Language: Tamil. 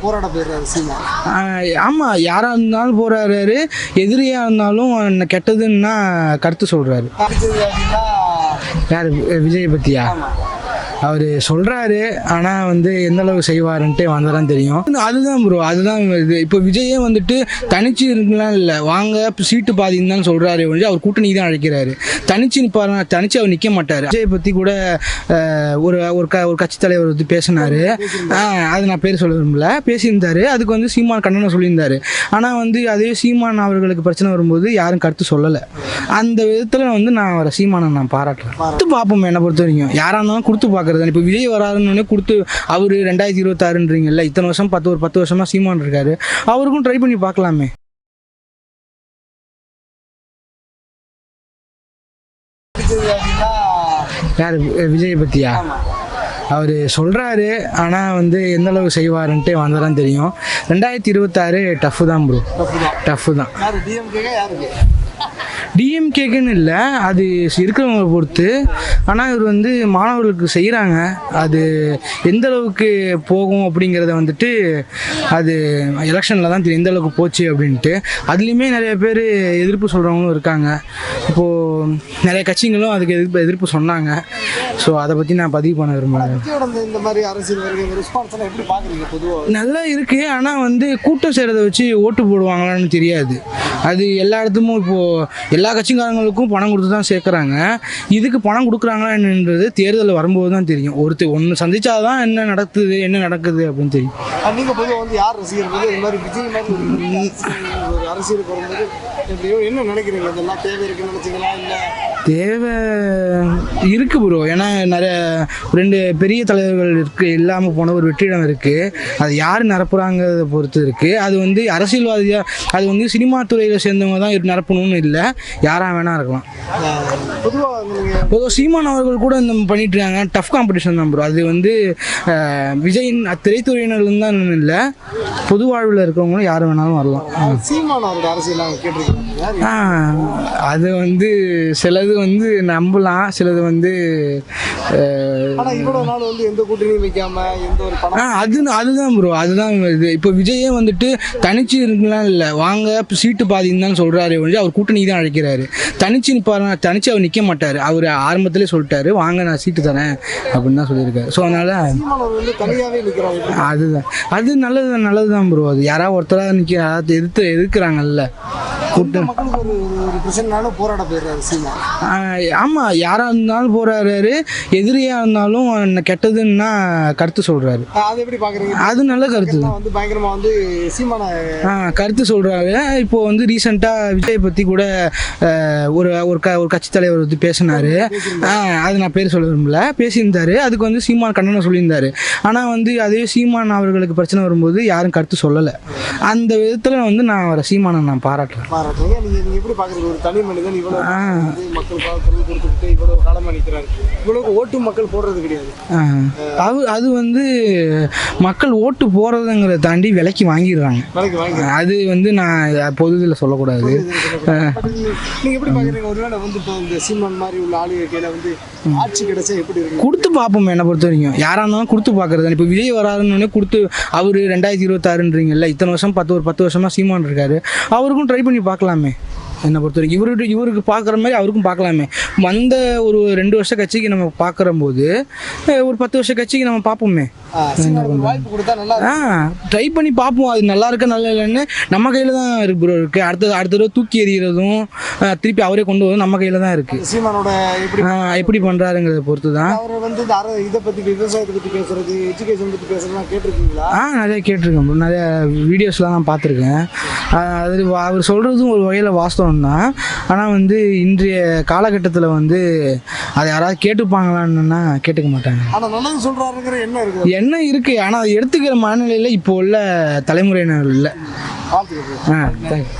போராட போயிடுறாரு சீமா. ஆமாம் யாராக இருந்தாலும் போகிறாரு எதிரியாக இருந்தாலும் என்ன கெட்டதுன்னா கருத்து சொல்கிறாரு யார் விஜய் பற்றியா அவர் சொல்கிறாரு ஆனால் வந்து எந்த அளவு செய்வாருன்ட்டு வந்தாலும் தெரியும். அதுதான் ப்ரோ அதுதான் இது. இப்போ விஜயே வந்துட்டு தனிச்சு இருக்கலாம் இல்லை வாங்க சீட்டு பாதின்னு தான் சொல்கிறாரு ஒழிஞ்சு அவர் கூட்டணி தான் அழைக்கிறாரு. தனிச்சு நிற்பாரு தனிச்சு அவர் நிற்க மாட்டார். விஜய் பற்றி கூட ஒரு ஒரு க ஒரு கட்சி தலைவர் வந்து பேசினாரு. அது நான் பேர் சொல்ல விரும்பல. பேசியிருந்தாரு. அதுக்கு வந்து சீமான் கண்ணனை சொல்லியிருந்தார். ஆனால் வந்து அதே சீமான் அவர்களுக்கு பிரச்சனை வரும்போது யாரும் கருத்து சொல்லலை. அந்த விதத்தில் வந்து நான் அவரை சீமானை நான் பாராட்டுறேன். பார்த்து பார்ப்போம் என்னை பொறுத்த வரைக்கும். யாராக இருந்தாலும் கொடுத்து பார்க்குறது இப்போ விஜய் வராருன்னு கொடுத்து அவர் ரெண்டாயிரத்தி இருபத்தாறுன்றீங்கல்ல இத்தனை வருஷம் பத்து ஒரு பத்து வருஷமா சீமான் இருக்காரு. அவருக்கும் ட்ரை பண்ணி பார்க்கலாமே. யார் விஜய் பற்றியா அவர் சொல்கிறாரு ஆனால் வந்து எந்த அளவு செய்வாருன்ட்டு வந்தாதான் தெரியும். ரெண்டாயிரத்தி இருபத்தாறு டஃப்பு தான் ப்ரோ தான். டஃப்பு தான். டிஎம்கேக்குன்னு இல்லை அது இருக்கிறவங்களை பொறுத்து. ஆனால் இவர் வந்து மாணவர்களுக்கு செய்கிறாங்க அது எந்த அளவுக்கு போகும் அப்படிங்கிறத வந்துட்டு அது எலெக்ஷனில் தான் தெரியும். எந்த அளவுக்கு போச்சு அப்படின்ட்டு. அதுலேயுமே நிறைய பேர் எதிர்ப்பு சொல்கிறவங்களும் இருக்காங்க. இப்போது நிறைய கட்சிகளும் அதுக்கு எதிர்ப்பு எதிர்ப்பு சொன்னாங்க. ஸோ அதை பற்றி நான் பதிவு பண்ண விரும்புகிறேன் இந்த- மாதிரி அரசியல் நல்லா இருக்கு. ஆனால் வந்து கூட்டம் செய்கிறத வச்சு ஓட்டு போடுவாங்களான்னு தெரியாது. அது எல்லா இடத்துக்கும் இப்போது எல்லா கட்சிக்காரங்களுக்கும் பணம் கொடுத்து தான் சேர்க்குறாங்க. இதுக்கு பணம் கொடுக்குறாங்களா என்னன்றது தேர்தல் வரும்போது தான் தெரியும். ஒருத்தர் ஒன்று சந்திச்சாதான் என்ன நடக்குது என்ன நடக்குது அப்படின்னு தெரியும். நீங்கள் பொதுவாக வந்து யார் ரசிகர் இந்த மாதிரி விஜய் மாதிரி ஒரு அரசியல் அரசியலுக்கு வரும்போது என்ன நினைக்கிறீங்க? இதெல்லாம் தேவை இருக்குன்னு நினச்சிங்களா? இல்லை தேவை இருக்குது ப்ரோ ஏன்னா நிறைய ரெண்டு பெரிய தலைவர்கள் இருக்கு இல்லாமல் போன ஒரு வெற்றிடம் இருக்குது அது யார் நிரப்புறாங்கிறத பொறுத்து இருக்குது அது வந்து அரசியல்வாதியாக அது வந்து சினிமா துறையில் சேர்ந்தவங்க தான் நிரப்பணும்னு இல்லை. யாராக வேணால் இருக்கலாம். பொதுவாக பொதுவாக சீமான் அவர்கள் கூட இந்த பண்ணிட்டு இருக்காங்க டஃப் காம்படிஷன் தான் ப்ரோ அது வந்து விஜயின் திரைத்துறையினர்கள் தான் இல்லை. பொது வாழ்வில் இருக்கிறவங்களும் யார் வேணாலும் வரலாம். சீமான் அவரோட அரசியல் கேட்டிருக்கீங்க அது வந்து சிலது வந்து நம்பலாம். சிலது வந்து அது அதுதான் ப்ரோ அதுதான் இது. இப்போ விஜயே வந்துட்டு தனிச்சு இருக்கலாம் இல்லை. வாங்க சீட்டு பாதின்னு தான் சொல்கிறாரு அவர் கூட்டணி தான் அழைக்கிறாரு. தனிச்சு நிற்பாரு தனிச்சு அவர் நிற்க மாட்டார். அவர் ஆரம்பத்திலே சொல்லிட்டாரு வாங்க நான் சீட்டு தரேன் அப்படின்னு தான் சொல்லியிருக்காரு. ஸோ அதனால் அதுதான். அது நல்லது நல்லது தான் ப்ரோ அது யாராவது ஒருத்தராக நிற்க யாராவது எதிர்த்து எதிர்க்கிறாங்கல்ல கூட்டம் ஒரு ஒரு பிரச்சனைனாலும் போராட போயிடுறாரு சீமான் ஆமாம் யாராக இருந்தாலும் போகிறாரு எதிரியாக இருந்தாலும் கெட்டதுன்னா கருத்து சொல்கிறாரு அது எப்படி பாக்குறீங்க? அது நல்ல கருத்து. வந்து பயங்கரமா வந்து சீமான கருத்து சொல்கிறாரு இப்போ வந்து ரீசெண்டாக விஜய் பற்றி கூட ஒரு ஒரு க ஒரு கட்சி தலைவர் வந்து பேசினாரு. அது நான் பேர் சொல்ல விரும்பல. பேசியிருந்தாரு. அதுக்கு வந்து சீமான் கண்டனம் சொல்லியிருந்தாரு. ஆனால் வந்து அதே சீமான் அவர்களுக்கு பிரச்சனை வரும்போது யாரும் கருத்து சொல்லலை. அந்த விதத்தில் வந்து நான் அவரை சீமானை நான் பாராட்டுறேன். பாராட்டுறீங்க நீங்க நீங்க எப்படி பாக்குறீங்க? ஒரு தனி மனிதன் இவ்வளவு மக்களுக்காக குரல் கொடுத்துக்கிட்டு இவ்வளவு காலமா நிக்கிறாரு. இவ்வளவு ஓட்டு மக்கள் போடுறது கிடையாது. அது அது வந்து மக்கள் ஓட்டு போகிறதுங்கிறத தாண்டி விலைக்கு வாங்கிடுறாங்க. அது வந்து நான் பொது இதில் சொல்லக்கூடாது. நீங்க- எப்படி பாக்குறீங்க? ஒருவேளை வந்து இப்போ இந்த சீமான் மாதிரி உள்ள ஆளுங்க கையில வந்து ஆட்சி கிடைச்சா எப்படி கொடுத்து பார்ப்போம் என்னை பொறுத்த வரைக்கும். யாராக இருந்தாலும் கொடுத்து பார்க்குறது இப்போ விஜய் வராருன்னு கொடுத்து அவர் ரெண்டாயிரத்தி இருபத்தாறுன்றீங்கல்ல இத்தனை வருஷம் பத்து ஒரு பத்து வருஷமா சீமான் இருக்காரு. அவருக்கும் ட்ரை பண்ணி பார்க்கலாமே என்னை பொறுத்த வரைக்கும் இவரு இவருக்கு பார்க்குற மாதிரி அவருக்கும் பார்க்கலாமே. வந்த ஒரு ரெண்டு வருஷ கட்சிக்கு நம்ம பார்க்குற போது ஒரு பத்து வருஷ கட்சிக்கு நம்ம பார்ப்போமே. ஆ, ட்ரை பண்ணி பார்ப்போம். அது நல்லா இருக்கா நல்லா இல்லைன்னு நம்ம கையில் தான் இருக்கு ப்ரோ இருக்கு. அடுத்த அடுத்த தடவை தூக்கி எறிகிறதும் திருப்பி அவரே கொண்டு வரதும் நம்ம கையில் தான் இருக்கு. சீமானோட எப்படி பண்ணுறாருங்கிறத பொறுத்து தான் அவர் வந்து இதை பத்தி விவசாயத்தை பத்தி பேசுறது எஜுகேஷன் பத்தி பேசுறதுலாம் கேட்டிருக்கீங்களா? ஆ நிறைய கேட்டிருக்கேன் bro. நிறைய வீடியோஸ்லாம் நான் பார்த்துருக்கேன். அது அவர் சொல்கிறதும் ஒரு வகையில் வாஸ்தவம் தான் ஆனால் வந்து இன்றைய காலகட்டத்தில் வந்து அதை யாராவது கேட்டுப்பாங்களான்னா கேட்டுக்க மாட்டாங்க. ஆனா நல்லது சொல்றாருங்கிற என்ன இருக்குது என்ன இருக்குது ஆனால் அதை எடுத்துக்கிற மனநிலையில் இப்போ உள்ள தலைமுறையினர் இல்லை. Ah thank you.